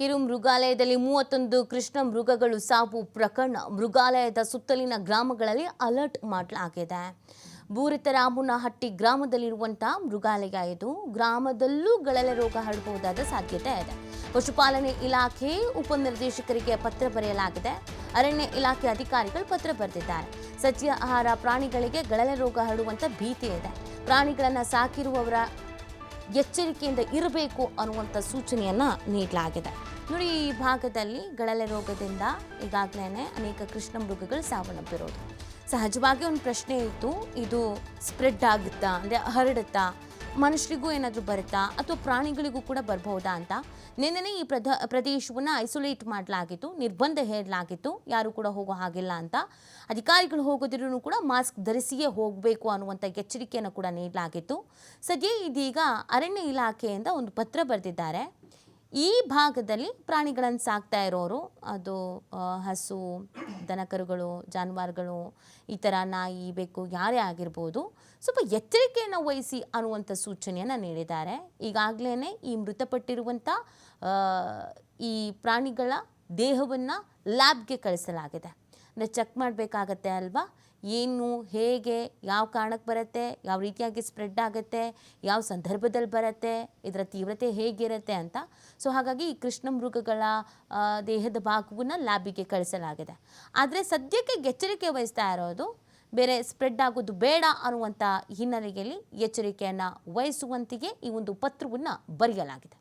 ಕಿರು ಮೃಗಾಲಯದಲ್ಲಿ ಮೂವತ್ತೊಂದು ಕೃಷ್ಣ ಮೃಗಗಳು ಸಾವು ಪ್ರಕರಣ. ಮೃಗಾಲಯದ ಸುತ್ತಲಿನ ಗ್ರಾಮಗಳಲ್ಲಿ ಅಲರ್ಟ್ ಮಾಡಲಾಗಿದೆ. ಬೂರಿತರಾಮುನಹಟ್ಟಿ ಗ್ರಾಮದಲ್ಲಿರುವಂತಹ ಮೃಗಾಲಯ ಇದು. ಗ್ರಾಮದಲ್ಲೂ ಗಳಲೆ ರೋಗ ಹರಡಬಹುದಾದ ಸಾಧ್ಯತೆ ಇದೆ. ಪಶುಪಾಲನೆ ಇಲಾಖೆ ಉಪನಿರ್ದೇಶಕರಿಗೆ ಪತ್ರ ಬರೆಯಲಾಗಿದೆ. ಅರಣ್ಯ ಇಲಾಖೆ ಅಧಿಕಾರಿಗಳು ಪತ್ರ ಬರೆದಿದ್ದಾರೆ. ಸಸ್ಯ ಆಹಾರ ಪ್ರಾಣಿಗಳಿಗೆ ಗಳಲೆ ರೋಗ ಹರಡುವಂಥ ಭೀತಿ ಇದೆ. ಪ್ರಾಣಿಗಳನ್ನು ಸಾಕಿರುವವರ ಎಚ್ಚರಿಕೆಯಿಂದ ಇರಬೇಕು ಅನ್ನುವಂಥ ಸೂಚನೆಯನ್ನು ನೀಡಲಾಗಿದೆ. ನೋಡಿ, ಈ ಭಾಗದಲ್ಲಿ ಗಳಲೆ ರೋಗದಿಂದ ಈಗಾಗಲೇ ಅನೇಕ ಕೃಷ್ಣ ಮೃಗಗಳು ಸಾವನ್ನಪ್ಪಿರೋದು. ಸಹಜವಾಗಿ ಒಂದು ಪ್ರಶ್ನೆ ಇತ್ತು, ಇದು ಸ್ಪ್ರೆಡ್ ಆಗುತ್ತಾ, ಅಂದರೆ ಹರಡುತ್ತಾ, ಮನುಷ್ಯರಿಗೂ ಏನಾದರೂ ಬರುತ್ತಾ, ಅಥವಾ ಪ್ರಾಣಿಗಳಿಗೂ ಕೂಡ ಬರಬಹುದಾ ಅಂತ. ನಿನ್ನೆನೇ ಈ ಪ್ರಧ, ಪ್ರದೇಶವನ್ನು ಐಸೋಲೇಟ್ ಮಾಡಲಾಗಿತ್ತು, ನಿರ್ಬಂಧ ಹೇರಲಾಗಿತ್ತು, ಯಾರು ಕೂಡ ಹೋಗೋ ಹಾಗಿಲ್ಲ ಅಂತ. ಅಧಿಕಾರಿಗಳು ಹೋಗೋದಿರೂ ಕೂಡ ಮಾಸ್ಕ್ ಧರಿಸಿಯೇ ಹೋಗಬೇಕು ಅನ್ನುವಂಥ ಎಚ್ಚರಿಕೆಯನ್ನು ಕೂಡ ನೀಡಲಾಗಿತ್ತು. ಸದ್ಯ ಇದೀಗ ಅರಣ್ಯ ಇಲಾಖೆಯಿಂದ ಒಂದು ಪತ್ರ ಬರೆದಿದ್ದಾರೆ. ಈ ಭಾಗದಲ್ಲಿ ಪ್ರಾಣಿಗಳನ್ನು ಸಾಕ್ತಾ ಇರೋರು, ಅದು ಹಸು, ದನಕರುಗಳು, ಜಾನುವಾರುಗಳು, ಈ ಥರ ನಾಯಿ, ಬೆಕ್ಕು ಯಾರೇ ಆಗಿರ್ಬೋದು, ಸ್ವಲ್ಪ ಎಚ್ಚರಿಕೆಯನ್ನು ವಹಿಸಿ ಅನ್ನುವಂಥ ಸೂಚನೆಯನ್ನು ನೀಡಿದ್ದಾರೆ. ಈಗಾಗಲೇ ಈ ಮೃತಪಟ್ಟಿರುವಂಥ ಈ ಪ್ರಾಣಿಗಳ ದೇಹವನ್ನು ಲ್ಯಾಬ್ಗೆ ಕಳಿಸಲಾಗಿದೆ. ಅಂದರೆ ಚೆಕ್ ಮಾಡಬೇಕಾಗತ್ತೆ ಅಲ್ವಾ? ಏನು, ಹೇಗೆ, ಯಾವ ಕಾರಣಕ್ಕೆ ಬರುತ್ತೆ, ಯಾವ ರೀತಿಯಾಗಿ ಸ್ಪ್ರೆಡ್ ಆಗುತ್ತೆ, ಯಾವ ಸಂದರ್ಭದಲ್ಲಿ ಬರುತ್ತೆ, ಇದರ ತೀವ್ರತೆ ಹೇಗಿರುತ್ತೆ ಅಂತ. ಸೊ ಹಾಗಾಗಿ ಈ ಕೃಷ್ಣ ಮೃಗಗಳ ದೇಹದ ಭಾಗವನ್ನು ಲ್ಯಾಬಿಗೆ ಕಳಿಸಲಾಗಿದೆ. ಆದರೆ ಸದ್ಯಕ್ಕೆ ಎಚ್ಚರಿಕೆ ವಹಿಸ್ತಾ ಇರೋದು ಬೇರೆ ಸ್ಪ್ರೆಡ್ ಆಗೋದು ಬೇಡ ಅನ್ನುವಂಥ ಹಿನ್ನೆಲೆಯಲ್ಲಿ ಎಚ್ಚರಿಕೆಯನ್ನು ವಹಿಸುವಂತೆಯೇ ಈ ಒಂದು ಪತ್ರವನ್ನು ಬರೆಯಲಾಗಿದೆ.